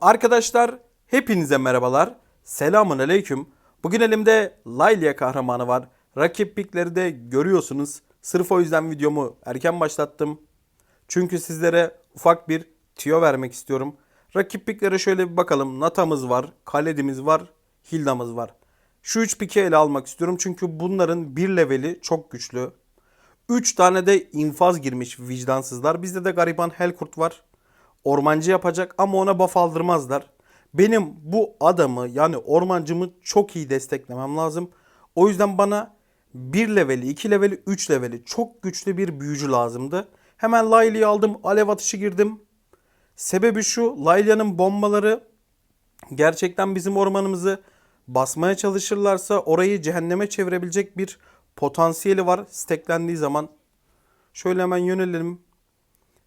Arkadaşlar hepinize merhabalar. Selamun aleyküm. Bugün elimde Laylia kahramanı var. Rakip pikleri de görüyorsunuz. Sırf o yüzden videomu erken başlattım. Çünkü sizlere ufak bir tüyo vermek istiyorum. Rakip piklere şöyle bir bakalım. Nata'mız var, Khaled'imiz var, Hilda'mız var. Şu üç piki ele almak istiyorum çünkü bunların bir leveli çok güçlü. 3 tane de infaz girmiş vicdansızlar. Bizde de gariban Helkurt var. Ormancı yapacak ama ona buff aldırmazlar. Benim bu adamı yani ormancımı çok iyi desteklemem lazım. O yüzden bana 1 leveli, 2 leveli, 3 leveli çok güçlü bir büyücü lazımdı. Hemen Layli'yi aldım. Alev atışı girdim. Sebebi şu. Laylia'nın bombaları gerçekten bizim ormanımızı basmaya çalışırlarsa orayı cehenneme çevirebilecek bir potansiyeli var steklendiği zaman. Şöyle hemen yönelelim.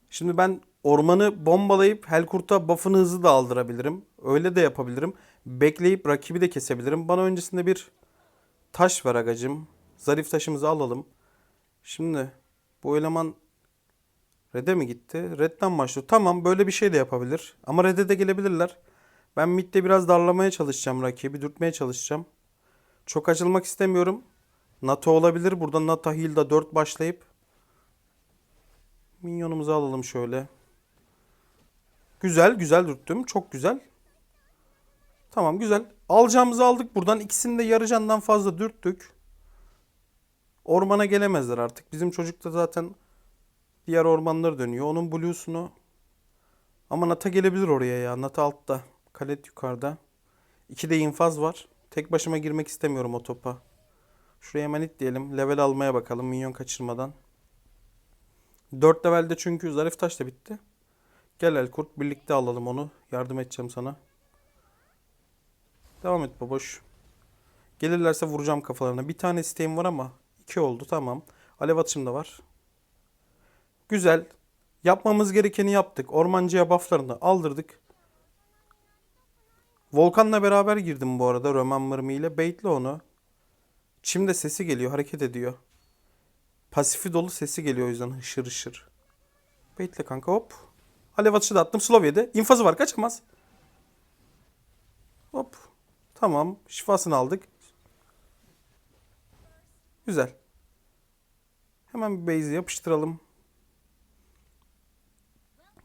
Şimdi ben ormanı bombalayıp Helkurt'a buff'ını hızlı da aldırabilirim. Öyle de yapabilirim. Bekleyip rakibi de kesebilirim. Bana öncesinde bir taş ver agacım. Zarif taşımızı alalım. Şimdi bu eleman Red'e mi gitti? Red'den başlıyor. Tamam böyle bir şey de yapabilir. Ama Red'e de gelebilirler. Ben midde biraz darlamaya çalışacağım rakibi. Dürtmeye çalışacağım. Çok açılmak istemiyorum. NATO olabilir. Burada NATO Hilda 4 başlayıp minyonumuzu alalım şöyle. Güzel güzel dürttüm. Çok güzel. Tamam güzel. Alacağımızı aldık buradan. İkisini de yarı fazla dürttük. Ormana gelemezler artık. Bizim çocuk da zaten diğer ormanları dönüyor. Onun blues'unu ama Nata gelebilir oraya ya. Nata altta. Kalet yukarıda. İki de infaz var. Tek başıma girmek istemiyorum o topa. Şuraya hemen diyelim. Level almaya bakalım minyon kaçırmadan. 4 levelde çünkü zarif taş da bitti. Gel Elkurt birlikte alalım onu. Yardım edeceğim sana. Devam et baboş. Gelirlerse vuracağım kafalarına. Bir tane isteğim var ama iki oldu tamam. Alev atışım da var. Güzel. Yapmamız gerekeni yaptık. Ormancıya bufflarını aldırdık. Volkan'la beraber girdim bu arada Roman Mırmı ile. Bait'le onu. Çimde sesi geliyor. Hareket ediyor. Pasifi dolu sesi geliyor o yüzden hışır hışır. Bait'le kanka hop. Alev atışı da attım. Slovya'da. İnfazı var kaçamaz. Hop. Tamam. Şifasını aldık. Güzel. Hemen bir base'i yapıştıralım.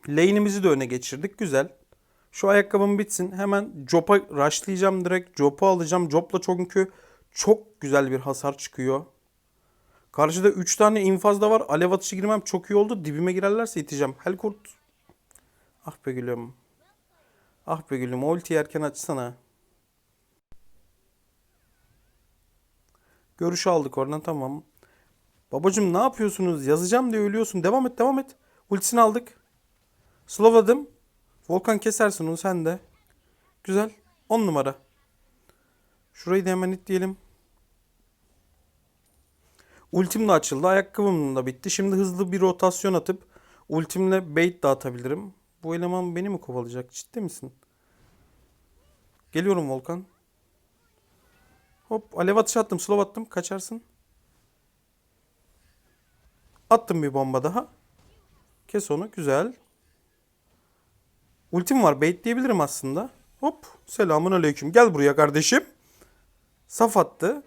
Lane'imizi de öne geçirdik. Güzel. Şu ayakkabım bitsin. Hemen Jop'a rushlayacağım direkt. Jop'u alacağım. Jop'la çünkü çok güzel bir hasar çıkıyor. Karşıda 3 tane infaz da var. Alev atışı girmem çok iyi oldu. Dibime girerlerse iteceğim. Helkurt. Ah be gülüm. Ah be gülüm. Ulti erken açsana. Görüş aldık oradan tamam. Babacım ne yapıyorsunuz? Yazacağım diye ölüyorsun. Devam et devam et. Ultisini aldık. Slowladım. Volkan kesersin onu sen de. Güzel. 10 numara. Şurayı da hemen itleyelim. Ultim de açıldı. Ayakkabım da bitti. Şimdi hızlı bir rotasyon atıp ultimle bait dağıtabilirim. Bu eleman beni mi kovalayacak? Ciddi misin? Geliyorum Volkan. Hop alev atışı attım. Slow attım. Kaçarsın. Attım bir bomba daha. Kes onu. Güzel. Ultim var. Bait diyebilirim aslında. Hop. Selamun aleyküm. Gel buraya kardeşim. Saf attı.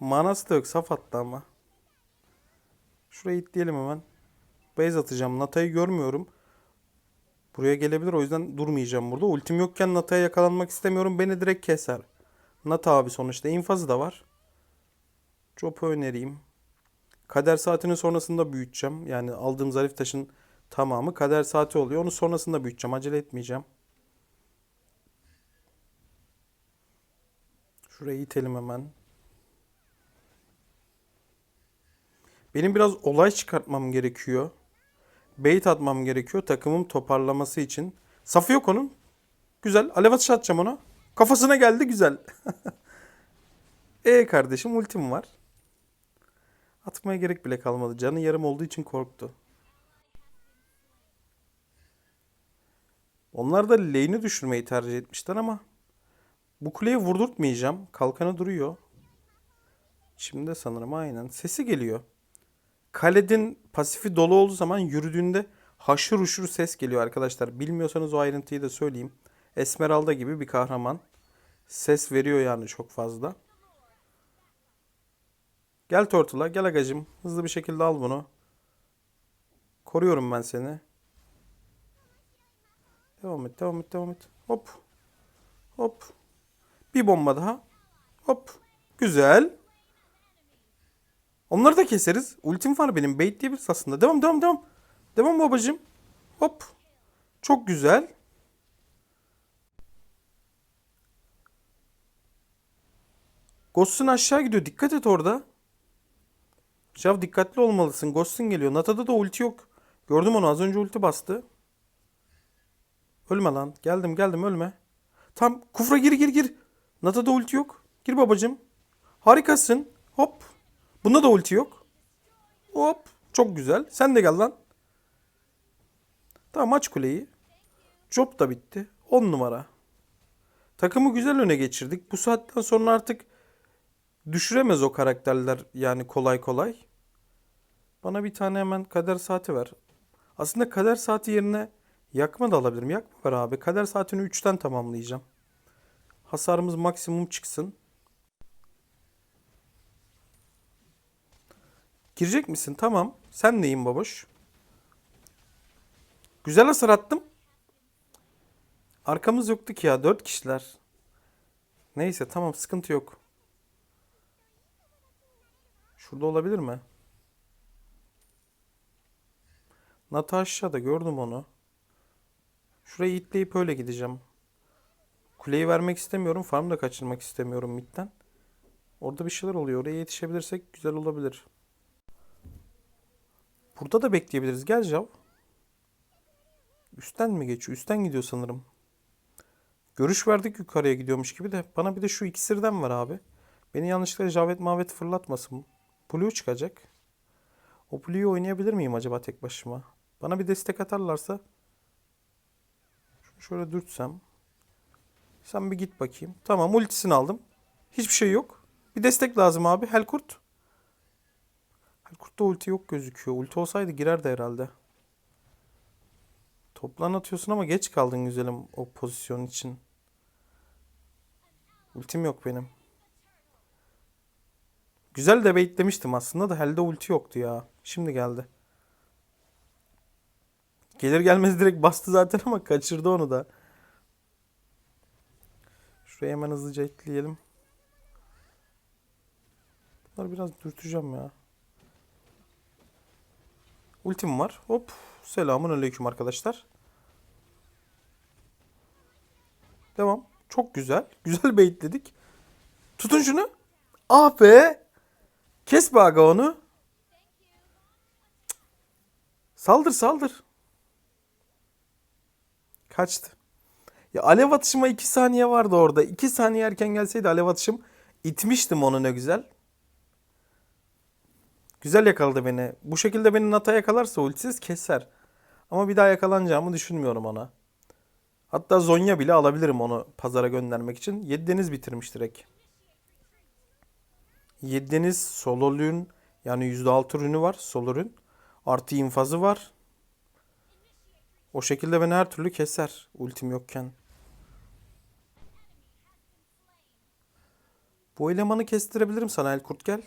Manası da yok. Saf attı ama. Şuraya itleyelim hemen. Base atacağım. Nata'yı görmüyorum. Buraya gelebilir. O yüzden durmayacağım burada. Ultim yokken Nata'ya yakalanmak istemiyorum. Beni direkt keser. Nata abi sonuçta. infazı da var. Chop'u önereyim. Kader saatinin sonrasında büyüteceğim. Yani aldığım zarif taşın tamamı kader saati oluyor. Onu sonrasında büyüteceğim. Acele etmeyeceğim. Şurayı itelim hemen. Benim biraz olay çıkartmam gerekiyor. Bait atmam gerekiyor takımım toparlaması için. Safı yok onun. Güzel. Alev atışı atacağım ona. Kafasına geldi güzel. e kardeşim ultim var. Atmaya gerek bile kalmadı. Canı yarım olduğu için korktu. Onlar da lane'i düşürmeyi tercih etmişler ama bu kuleyi vurdurtmayacağım. Kalkanı duruyor. Şimdi sanırım aynen. Sesi geliyor. Kaledin pasifi dolu olduğu zaman yürüdüğünde haşır uşur ses geliyor arkadaşlar. Bilmiyorsanız o ayrıntıyı da söyleyeyim. Esmeralda gibi bir kahraman. Ses veriyor yani çok fazla. Gel Tortula, gel agacım. Hızlı bir şekilde al bunu. Koruyorum ben seni. Devam et, devam et, devam et. Hop. Hop. Bir bomba daha. Hop. Güzel. Onları da keseriz. Ultim var benim. Bait diyebiliriz aslında. Devam, devam, devam. Devam babacım. Hop. Çok güzel. Ghost'un aşağı gidiyor. Dikkat et orada. Şav dikkatli olmalısın. Ghost'un geliyor. Nata'da da ulti yok. Gördüm onu. Az önce ulti bastı. Ölme lan. Geldim geldim ölme. Tam kufra gir gir gir. Nata'da ulti yok. Gir babacım. Harikasın. Hop. Bunda da ulti yok. Hop. Çok güzel. Sen de gel lan. Tamam aç kuleyi. Job da bitti. 10 numara. Takımı güzel öne geçirdik. Bu saatten sonra artık düşüremez o karakterler yani kolay kolay. Bana bir tane hemen kader saati ver. Aslında kader saati yerine yakma da alabilirim. Yakma ver abi. Kader saatini 3'ten tamamlayacağım. Hasarımız maksimum çıksın. Girecek misin? Tamam. Sen neyin baboş? Güzel hasar attım. Arkamız yoktu ki ya. Dört kişiler. Neyse tamam sıkıntı yok. Şurada olabilir mi? Nata aşağıda gördüm onu. Şurayı itleyip öyle gideceğim. Kuleyi vermek istemiyorum. Farmı da kaçırmak istemiyorum midden. Orada bir şeyler oluyor. Oraya yetişebilirsek güzel olabilir. Burada da bekleyebiliriz. Gel Jav. Üstten mi geçiyor? Üstten gidiyor sanırım. Görüş verdik yukarıya gidiyormuş gibi de. Bana bir de şu iksirden var abi. Beni yanlışlıkla Javet Mavet fırlatmasın. Blue çıkacak. O Blue'yu oynayabilir miyim acaba tek başıma? Bana bir destek atarlarsa. Şunu şöyle dürtsem. Sen bir git bakayım. Tamam ultisini aldım. Hiçbir şey yok. Bir destek lazım abi. Helkurt. Helkurt'ta ulti yok gözüküyor. Ulti olsaydı girerdi herhalde. Toplan atıyorsun ama geç kaldın güzelim o pozisyon için. Ultim yok benim. Güzel de baitlemiştim aslında da Helde ulti yoktu ya. Şimdi geldi. Gelir gelmez direkt bastı zaten ama kaçırdı onu da. Şuraya hemen hızlıca ekleyelim. Bunları biraz dürteceğim ya. Ultim var. Hop. Selamun aleyküm arkadaşlar. Devam. Çok güzel. Güzel baitledik. Tutun şunu. Ah be. Kes be onu. Saldır saldır. Kaçtı. Ya alev atışıma 2 saniye vardı orada. 2 saniye erken gelseydi alev atışım itmiştim onu ne güzel. Güzel yakaladı beni. Bu şekilde beni Nata yakalarsa ultisiz keser. Ama bir daha yakalanacağımı düşünmüyorum ona. Hatta Zonya bile alabilirim onu pazara göndermek için. 7 deniz bitirmiş direkt. 7 deniz solo rün yani %6 rünü var solo rün. Artı infazı var. O şekilde beni her türlü keser ultim yokken. Bu elemanı kestirebilirim sana Elkurt gel.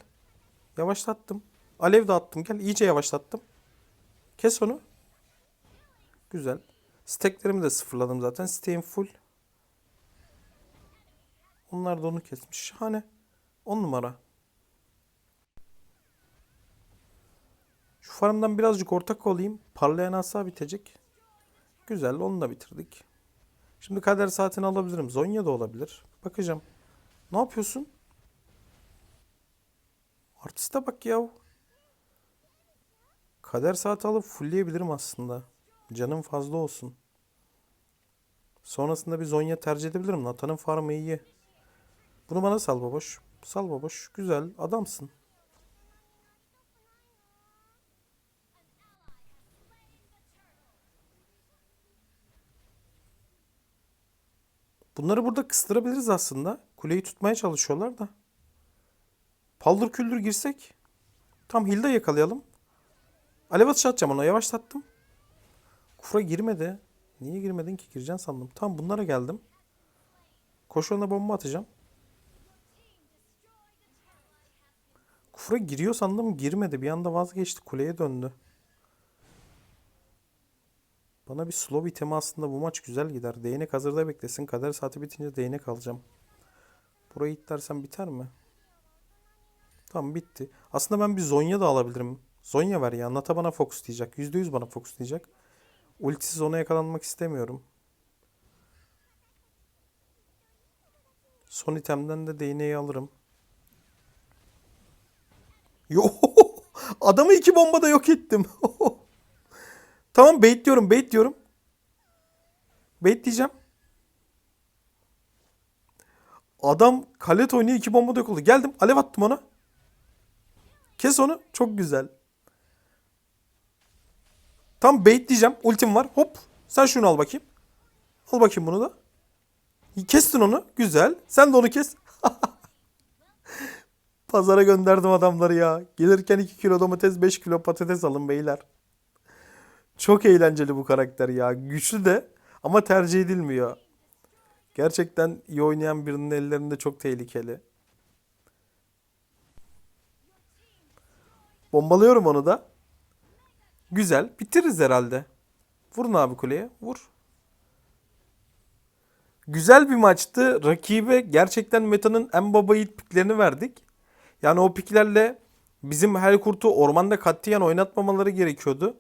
Yavaşlattım. Alev de attım gel. iyice yavaşlattım. Kes onu. Güzel. Steklerimi de sıfırladım zaten. Steğim full. Onlar da onu kesmiş. Şahane. 10 numara. Şu farmdan birazcık ortak olayım. Parlayan asa bitecek. Güzel. Onu da bitirdik. Şimdi kader saatini alabilirim. Zonya da olabilir. Bakacağım. Ne yapıyorsun? Artiste bak yahu. Kader saati alıp fullleyebilirim aslında. Canım fazla olsun. Sonrasında bir Zonya tercih edebilirim. Nathan'ın farmı iyi. Bunu bana sal baboş. Sal baboş. Güzel. Adamsın. Bunları burada kıstırabiliriz aslında. Kuleyi tutmaya çalışıyorlar da. Paldır küldür girsek. Tam Hilda yakalayalım. Alev atışı atacağım ona. Yavaşlattım. Kufra girmedi. Niye girmedin ki? Gireceksin sandım. Tamam bunlara geldim. Koş ona bomba atacağım. Kufra giriyor sandım girmedi. Bir anda vazgeçti. Kuleye döndü. Bana bir slow itemi aslında bu maç güzel gider. Değnek hazırda beklesin. Kader saati bitince değnek alacağım. Burayı itlersem biter mi? Tamam bitti. Aslında ben bir Zonya da alabilirim. Zonya ver ya. Nata bana fokus diyecek. %100 bana fokus diyecek. Ultisiz ona yakalanmak istemiyorum. Son itemden de değneği alırım. Yo, adamı iki bombada yok ettim. tamam bait diyorum, bait diyorum. Bait diyeceğim. Adam kalet oynuyor iki bombada yok oldu. Geldim, alev attım ona. Kes onu. Çok güzel. Tam bait diyeceğim. Ultim var. Hop. Sen şunu al bakayım. Al bakayım bunu da. Kestin onu. Güzel. Sen de onu kes. Pazara gönderdim adamları ya. Gelirken 2 kilo domates 5 kilo patates alın beyler. Çok eğlenceli bu karakter ya. Güçlü de ama tercih edilmiyor. Gerçekten iyi oynayan birinin ellerinde çok tehlikeli. Bombalıyorum onu da. Güzel. Bitiririz herhalde. Vurun abi kuleye. Vur. Güzel bir maçtı. Rakibe gerçekten metanın en baba yiğit piklerini verdik. Yani o piklerle bizim her kurtu ormanda katiyen oynatmamaları gerekiyordu.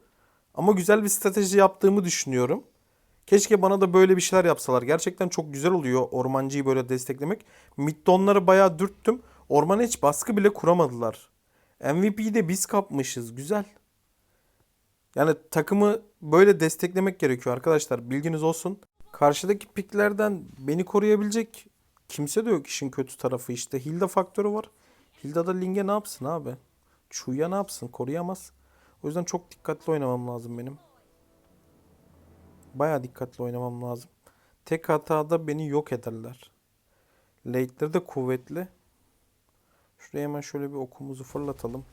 Ama güzel bir strateji yaptığımı düşünüyorum. Keşke bana da böyle bir şeyler yapsalar. Gerçekten çok güzel oluyor ormancıyı böyle desteklemek. Middonları bayağı dürttüm. Ormana hiç baskı bile kuramadılar. MVP'yi de biz kapmışız. Güzel. Yani takımı böyle desteklemek gerekiyor arkadaşlar. Bilginiz olsun. Karşıdaki piklerden beni koruyabilecek kimse de yok işin kötü tarafı işte. Hilda faktörü var. Hilda da Ling'e ne yapsın abi? Chu'ya ne yapsın? Koruyamaz. O yüzden çok dikkatli oynamam lazım benim. Baya dikkatli oynamam lazım. Tek hatada beni yok ederler. Late'leri de kuvvetli. Şuraya hemen şöyle bir okumuzu fırlatalım.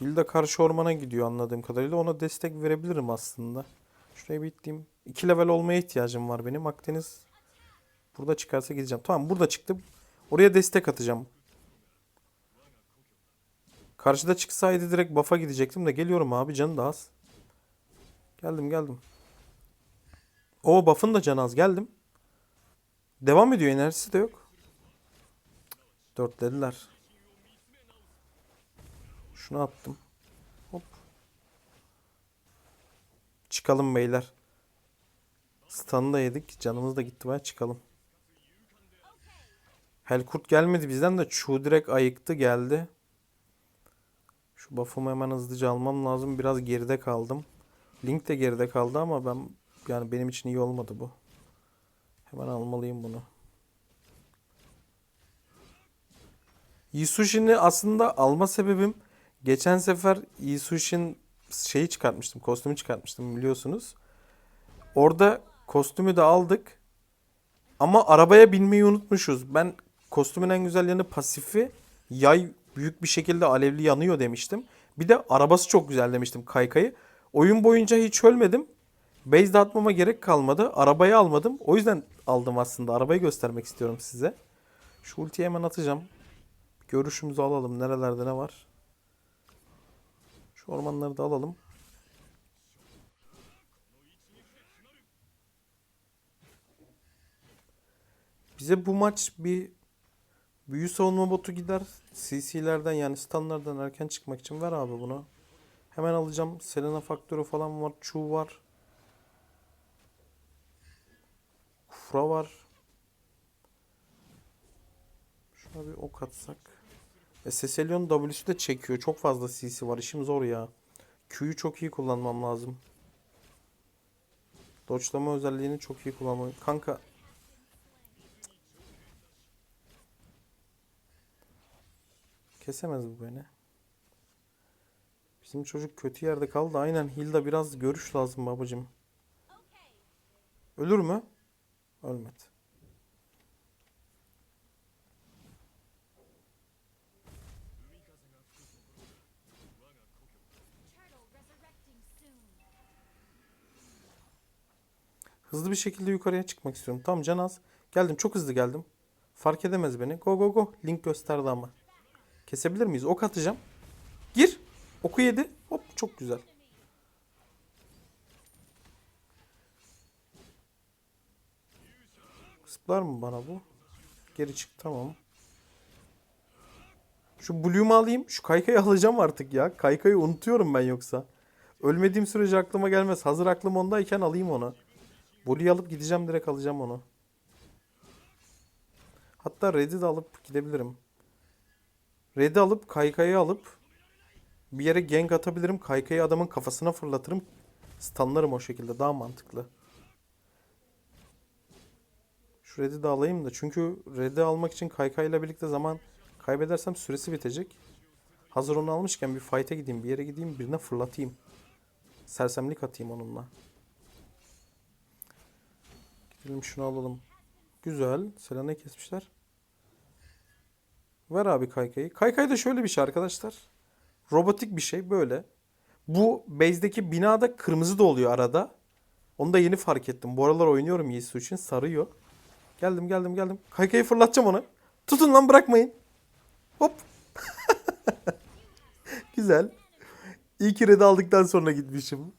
Hilda karşı ormana gidiyor anladığım kadarıyla. Ona destek verebilirim aslında. Şuraya bir itleyeyim. 2 level olmaya ihtiyacım var benim. Akdeniz burada çıkarsa gideceğim. Tamam burada çıktım. Oraya destek atacağım. Karşıda çıksaydı direkt buff'a gidecektim de geliyorum abi canı da az. Geldim geldim. O buff'ın da canı az geldim. Devam ediyor enerjisi de yok. Dörtlediler. Şunu attım. Hop. Çıkalım beyler. Stun'ı da yedik. Canımız da gitti baya çıkalım. Helkurt gelmedi bizden de Chu direkt ayıktı geldi. Şu buff'ımı hemen hızlıca almam lazım. Biraz geride kaldım. Link de geride kaldı ama ben yani benim için iyi olmadı bu. Hemen almalıyım bunu. Yisushin'i aslında alma sebebim geçen sefer Yisushin şeyi çıkartmıştım. Kostümü çıkartmıştım biliyorsunuz. Orada kostümü de aldık. Ama arabaya binmeyi unutmuşuz. Ben kostümün en güzel yanı pasifi. Yay büyük bir şekilde alevli yanıyor demiştim. Bir de arabası çok güzel demiştim kaykayı. Oyun boyunca hiç ölmedim. Base'de atmama gerek kalmadı. Arabayı almadım. O yüzden aldım aslında. Arabayı göstermek istiyorum size. Şu ultiyi hemen atacağım. Görüşümüzü alalım. Nerelerde ne var? Şu ormanları da alalım. Bize bu maç bir büyü savunma botu gider. CC'lerden yani standlardan erken çıkmak için ver abi bunu. Hemen alacağım. Selena faktörü falan var. Chu var. Kufra var. Şuna bir ok atsak. E, Seselion W'su de çekiyor. Çok fazla CC var. İşim zor ya. Q'yu çok iyi kullanmam lazım. Dodge'lama özelliğini çok iyi kullanmam. Kanka Kesemez bu beni. Bizim çocuk kötü yerde kaldı. Aynen Hilda biraz görüş lazım babacım. Ölür mü? Ölmedi. Hızlı bir şekilde yukarıya çıkmak istiyorum. Tamam can az. Geldim çok hızlı geldim. Fark edemez beni. Go go go. Link gösterdi ama. Kesebilir miyiz? Ok atacağım. Gir. Oku yedi. Hop çok güzel. Zıplar mı bana bu? Geri çık tamam. Şu Blue'umu alayım. Şu kaykayı alacağım artık ya. Kaykayı unutuyorum ben yoksa. Ölmediğim sürece aklıma gelmez. Hazır aklım ondayken alayım onu. Blue'yu alıp gideceğim direkt alacağım onu. Hatta Red'i de alıp gidebilirim. Red'i alıp kaykayı alıp bir yere gank atabilirim. Kaykayı adamın kafasına fırlatırım. Stunlarım o şekilde. Daha mantıklı. Şu Red'i de alayım da. Çünkü Red'i almak için kaykayla birlikte zaman kaybedersem süresi bitecek. Hazır onu almışken bir fight'e gideyim. Bir yere gideyim. Birine fırlatayım. Sersemlik atayım onunla. Gidelim şunu alalım. Güzel. Selena'yı kesmişler. Ver abi kaykayı. Kaykay da şöyle bir şey arkadaşlar. Robotik bir şey böyle. Bu base'deki binada kırmızı da oluyor arada. Onu da yeni fark ettim. Bu aralar oynuyorum Yisu için. Sarıyor. Geldim geldim geldim. Kaykayı fırlatacağım onu. Tutun lan bırakmayın. Hop. Güzel. Ki red aldıktan sonra gitmişim.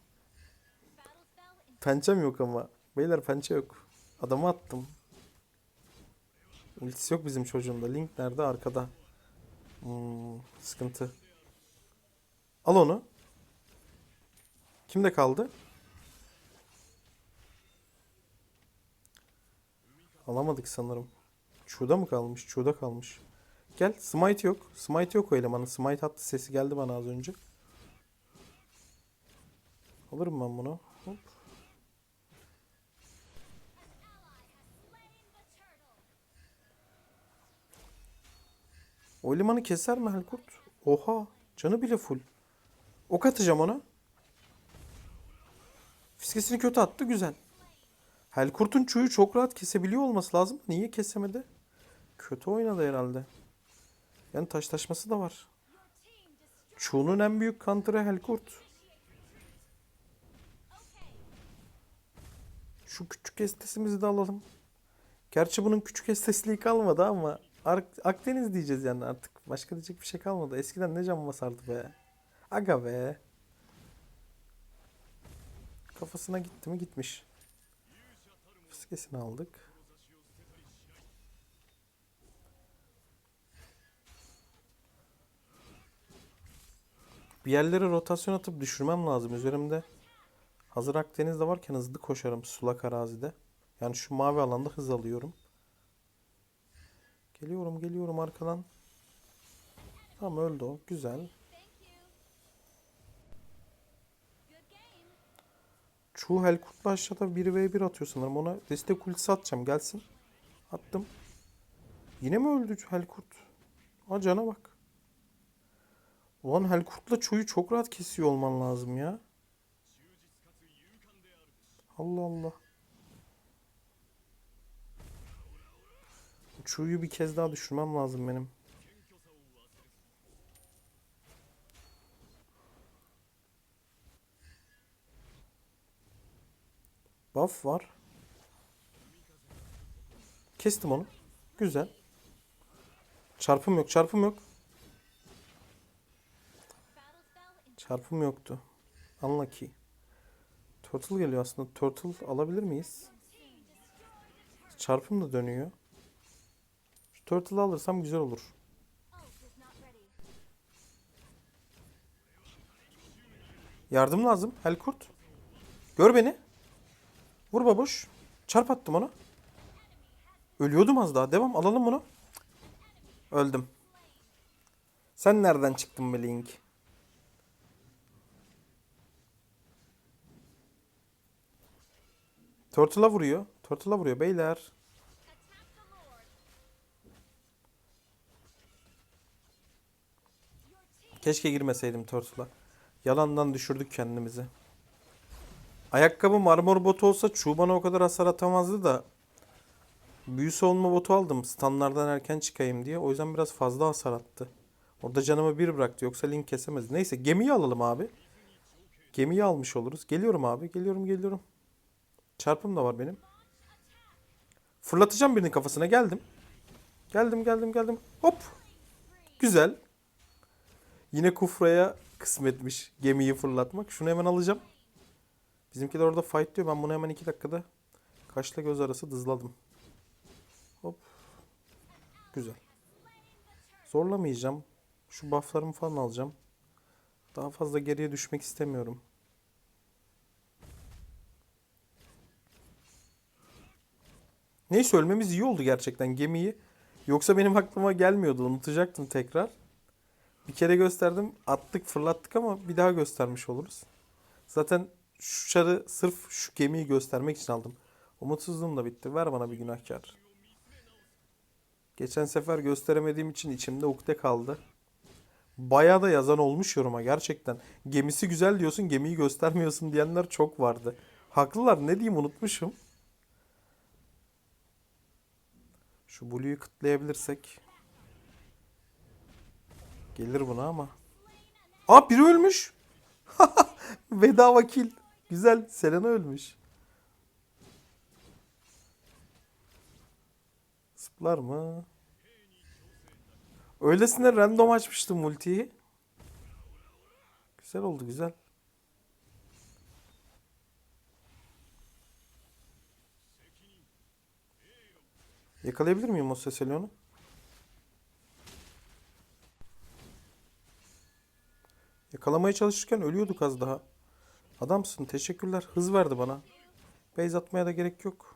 Pençem yok ama. Beyler pençe yok. Adamı attım. Ultisi yok bizim çocuğun da. Link nerede? Arkada. Hmm, sıkıntı. Al onu. Kimde kaldı? Alamadık sanırım. Çuğda mı kalmış? Çuğda kalmış. Gel. Smite yok. Smite yok o elemanın. Smite attı sesi geldi bana az önce. Alırım ben bunu. O limanı keser mi Helkurt? Oha. Canı bile full. Ok atacağım ona. Fiskesini kötü attı. Güzel. Helkurt'un çuyu çok rahat kesebiliyor olması lazım. Niye kesemedi? Kötü oynadı herhalde. Yani taşlaşması da var. Çuğunun en büyük counter'ı Helkurt. Şu küçük estesimizi de alalım. Gerçi bunun küçük estesliği kalmadı ama Akdeniz diyeceğiz yani artık. Başka diyecek bir şey kalmadı. Eskiden ne can basardı be. Aga be. Kafasına gitti mi gitmiş. Fiskesini aldık. Bir yerlere rotasyon atıp düşürmem lazım. Üzerimde hazır Akdeniz'de varken hızlı koşarım sulak arazide. Yani şu mavi alanda hız alıyorum. Geliyorum geliyorum arkadan. Tamam öldü o. Güzel. Çoğu Helkurt'la aşağıda 1v1 atıyor sanırım. Ona destek ultisi atacağım. Gelsin. Attım. Yine mi öldü Helkurt? Aa cana bak. Ulan Helkurt'la Çoğu'yu çok rahat kesiyor olman lazım ya. Allah Allah. Çoğu'yu bir kez daha düşürmem lazım benim. Buff var. Kestim onu. Güzel. Çarpım yok, çarpım yok. Çarpım yoktu. Unlucky. Turtle geliyor aslında. Turtle alabilir miyiz? Çarpım da dönüyor. Şu Turtle'ı alırsam güzel olur. Yardım lazım. Helkurt. Gör beni. Vur babuş. Çarp attım ona. Ölüyordum az daha. Devam alalım bunu. Öldüm. Sen nereden çıktın be Link? Turtle'a vuruyor. Turtle'a vuruyor beyler. Keşke girmeseydim Turtle'a. Yalandan düşürdük kendimizi. Ayakkabım armor botu olsa çuğ bana o kadar hasar atamazdı da büyü savunma botu aldım standlardan erken çıkayım diye. O yüzden biraz fazla hasar attı. Orada canımı bir bıraktı yoksa link kesemez. Neyse gemiyi alalım abi. Gemiyi almış oluruz. Geliyorum abi. Geliyorum geliyorum. Çarpım da var benim. Fırlatacağım birinin kafasına geldim. Geldim geldim geldim. Hop. Güzel. Yine Kufra'ya kısmetmiş gemiyi fırlatmak. Şunu hemen alacağım. Bizimkiler orada fight diyor. Ben bunu hemen iki dakikada kaşla göz arası dızladım. Hop. Güzel. Zorlamayacağım. Şu bufflarımı falan alacağım. Daha fazla geriye düşmek istemiyorum. Neyse ölmemiz iyi oldu gerçekten gemiyi. Yoksa benim aklıma gelmiyordu. Unutacaktım tekrar. Bir kere gösterdim. Attık fırlattık ama bir daha göstermiş oluruz. Zaten şu çarı sırf şu gemiyi göstermek için aldım. Umutsuzluğum da bitti. Ver bana bir günahkar. Geçen sefer gösteremediğim için içimde ukde kaldı. Bayağı da yazan olmuş yoruma gerçekten. Gemisi güzel diyorsun gemiyi göstermiyorsun diyenler çok vardı. Haklılar ne diyeyim unutmuşum. Şu Blue'yu kıtlayabilirsek. Gelir buna ama. Aa biri ölmüş. Veda vakil. Güzel. Selena ölmüş. Zıplar mı? Öylesine random açmıştım multiyi. Güzel oldu güzel. Yakalayabilir miyim o Seselyon'u? Yakalamaya çalışırken ölüyorduk az daha. Adamsın teşekkürler. Hız verdi bana. Base atmaya da gerek yok.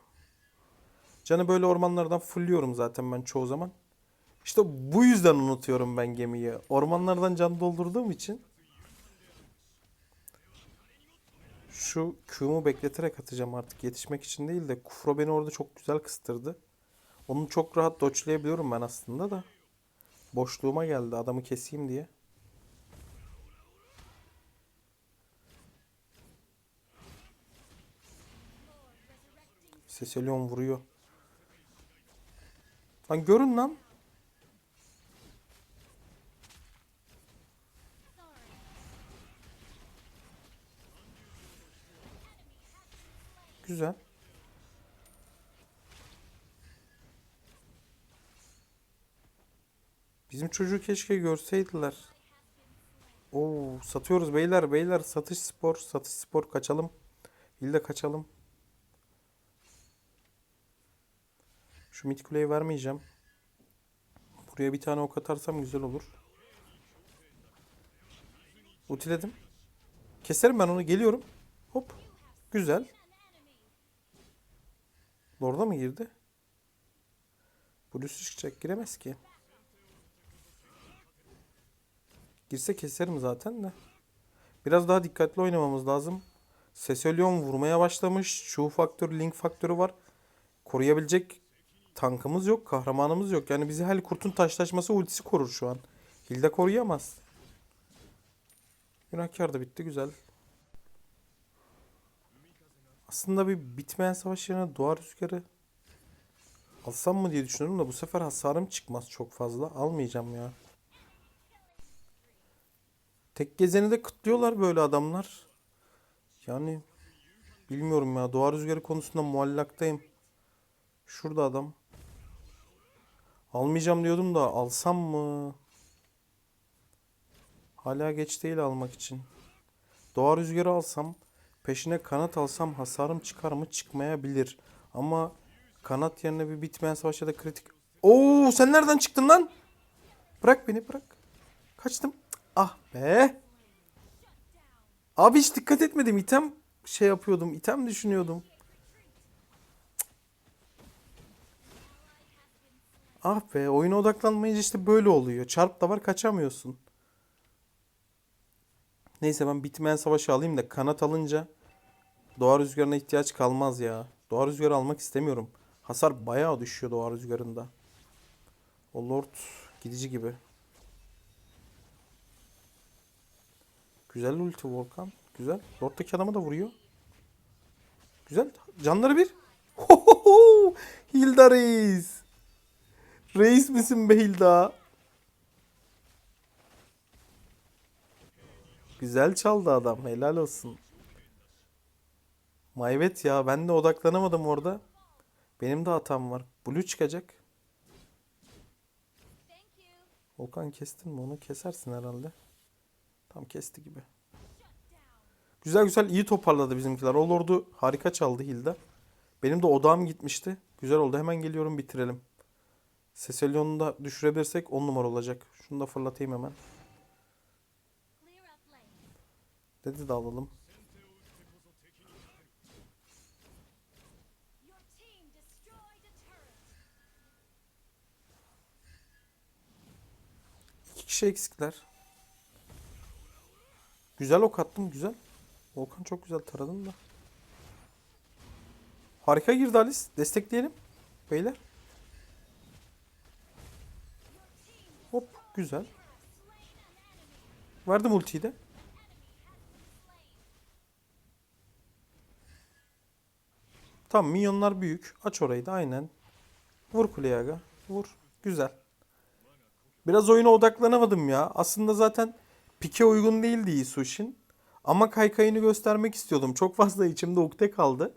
Canı böyle ormanlardan fulluyorum zaten ben çoğu zaman. İşte bu yüzden unutuyorum ben gemiyi. Ormanlardan can doldurduğum için. Şu Q'mu bekleterek atacağım artık yetişmek için değil de Kufro beni orada çok güzel kıstırdı. Onu çok rahat dodge'layabiliyorum ben aslında da. Boşluğuma geldi adamı keseyim diye. Seselion vuruyor. Lan görün lan. Güzel. Bizim çocuğu keşke görseydiler. Oo, satıyoruz beyler beyler satış spor satış spor kaçalım. Hilde kaçalım. Şu mit kuleyi vermeyeceğim. Buraya bir tane ok atarsam güzel olur. Utiledim. Keserim ben onu geliyorum. Hop. Güzel. Lord'a mı girdi? Blues çıkacak giremez ki. Girse keserim zaten de. Biraz daha dikkatli oynamamız lazım. Seselion vurmaya başlamış. Şu faktörü, link faktörü var. Koruyabilecek tankımız yok, kahramanımız yok. Yani bizi Hel Kurt'un taşlaşması ultisi korur şu an. Hilde koruyamaz. Günahkar da bitti güzel. Aslında bir bitmeyen savaş yerine doğa rüzgarı alsam mı diye düşünüyorum da bu sefer hasarım çıkmaz çok fazla. Almayacağım ya. Tek gezeni de kıtlıyorlar böyle adamlar. Yani bilmiyorum ya. Doğa rüzgarı konusunda muallaktayım. Şurada adam. Almayacağım diyordum da alsam mı? Hala geç değil almak için. Doğa rüzgarı alsam, peşine kanat alsam hasarım çıkar mı? Çıkmayabilir. Ama kanat yerine bir bitmeyen savaş ya da kritik... Oo sen nereden çıktın lan? Bırak beni bırak. Kaçtım. Ah be. Abi hiç dikkat etmedim. İtem şey yapıyordum. İtem düşünüyordum. Ah be oyuna odaklanmayınca işte böyle oluyor. Çarp da var kaçamıyorsun. Neyse ben bitmeyen savaşı alayım da kanat alınca doğa rüzgarına ihtiyaç kalmaz ya. Doğa rüzgarı almak istemiyorum. Hasar bayağı düşüyor doğa rüzgarında. O lord gidici gibi. Güzel ulti Volkan. Güzel. Lord'daki adamı da vuruyor. Güzel. Canları bir. Hohoho! Hilda Reis. Reis misin be Hilda? Güzel çaldı adam. Helal olsun. Mayvet ya ben de odaklanamadım orada. Benim de hatam var. Blue çıkacak. Volkan kestin mi? Onu kesersin herhalde. Tam kesti gibi. Güzel güzel iyi toparladı bizimkiler. O lordu harika çaldı Hilda. Benim de odağım gitmişti. Güzel oldu. Hemen geliyorum bitirelim. Seselyon'u da düşürebilirsek 10 numara olacak. Şunu da fırlatayım hemen. Dedi de alalım. İki kişi eksikler. Güzel ok attım güzel. Volkan çok güzel taradın da. Harika girdi Alice. Destekleyelim. Beyler. Güzel. Verdim ultiyi de. Tamam minyonlar büyük. Aç orayı da aynen. Vur kuleye aga. Vur. Güzel. Biraz oyuna odaklanamadım ya. Aslında zaten pike uygun değildi Yisushin. Ama kaykayını göstermek istiyordum. Çok fazla içimde ukde kaldı.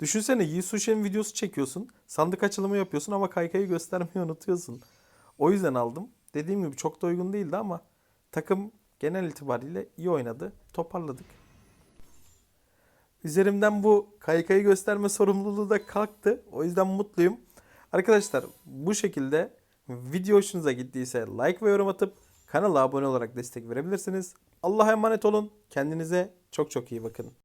Düşünsene Yisushin videosu çekiyorsun. Sandık açılımı yapıyorsun ama kaykayı göstermeyi unutuyorsun. O yüzden aldım. Dediğim gibi çok da uygun değildi ama takım genel itibariyle iyi oynadı. Toparladık. Üzerimden bu kaykayı gösterme sorumluluğu da kalktı. O yüzden mutluyum. Arkadaşlar bu şekilde video hoşunuza gittiyse like ve yorum atıp kanala abone olarak destek verebilirsiniz. Allah'a emanet olun. Kendinize çok çok iyi bakın.